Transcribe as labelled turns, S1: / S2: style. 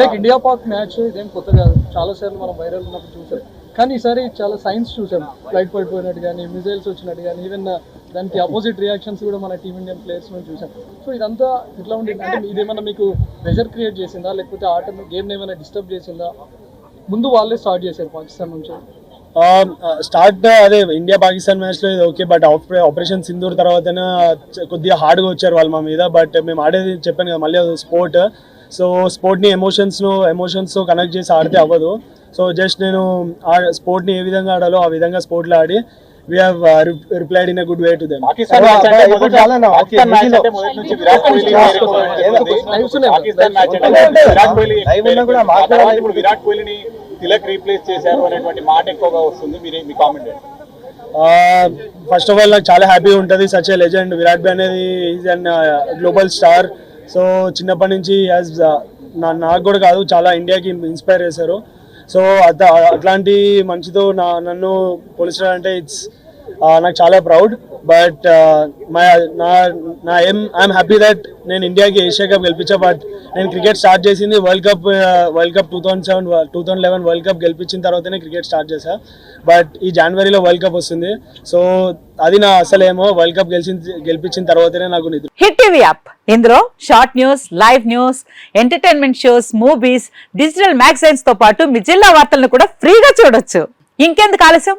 S1: Like India Pak match ఇదేం కొత్త కాదు చాలా సార్లు మనం వైరల్ ఉన్నప్పుడు చూసాం. కానీ ఈసారి చాలా సైన్స్ చూసాం. ఫ్లైట్ పడిపోయినట్టు కానీ మిజైల్స్ వచ్చినట్టు కానీ ఈవెన్ uh, దానికి అపోజిట్ రియాక్షన్స్ కూడా మన టీమిండియన్ ప్లేయర్స్ మేము చూసాం. సో ఇదంతా ఇట్లా ఉండింది అంటే ఇదేమన్నా మీకు ప్రెషర్ క్రియేట్ చేసిందా? లేకపోతే ఆటను గేమ్ ఏమైనా డిస్టర్బ్ చేసిందా? ముందు వాళ్ళే స్టార్ట్ చేశారు పాకిస్తాన్ నుంచి.
S2: స్టార్ట్ అదే ఇండియా పాకిస్తాన్ మ్యాచ్లో ఇది ఓకే బట్ ఆపరేషన్ సింధూర్ తర్వాతనే చ- కొద్దిగా హార్డ్గా వచ్చారు వాళ్ళు మా మీద బట్ మేము ఆడేది చెప్పాను కదా మళ్ళీ స్పోర్ట్ సో స్పోర్ట్ని ఎమోషన్స్ను ఎమోషన్స్తో కనెక్ట్ చేసి ఆడితే అవ్వదు. సో జస్ట్ నేను ఆ స్పోర్ట్ని ఏ విధంగా ఆడాలో ఆ విధంగా స్పోర్ట్లో ఆడి we have replied in a good way to them
S3: Virat Kohli Tilak replace చేశారు అనేటువంటి మాట ఎక్కువగా వస్తుంది. మీరు మీ కామెంట్
S2: ఫస్ట్ ఆఫ్ ఆల్ నాకు చాలా హ్యాపీగా ఉంటుంది. సచ్ ఏ లెజెండ్ విరాట్ బి అనేది is an global star so చిన్నప్పటి నుంచి యాజ్ uh, నాకు కూడా కాదు చాలా ఇండియాకి ఇన్స్పైర్ చేశారు. సో అట్లాంటి మంచితో నా నన్ను పోలిచడం అంటే ఇట్స్ నాకు చాలా ప్రౌడ్ బట్ మై నా నా ఏం ఐఎమ్ హ్యాపీ దట్ నేను ఇండియాకి ఏషియా కప్ గెలిపించా బట్ నేను క్రికెట్ స్టార్ట్ చేసింది world cup world cup two thousand seven two thousand eleven world cup గెలిపించిన తర్వాతనే క్రికెట్ స్టార్ట్ చేశా. బట్ ఈ జనవరిలో వరల్డ్ కప్ వస్తుంది. సో అది నా అసలేమో వరల్డ్ కప్ గెలిచి గెలిపించిన తర్వాతనే నాకు నిద్ర.
S4: హిట్ టీవీ యాప్ ఇందులో short news live news entertainment shows movies digital మ్యాగజైన్స్తో పాటు మీ జిల్లా వార్తలను కూడా ఫ్రీగా చూడొచ్చు. ఇంకెందుకు ఆలస్యం?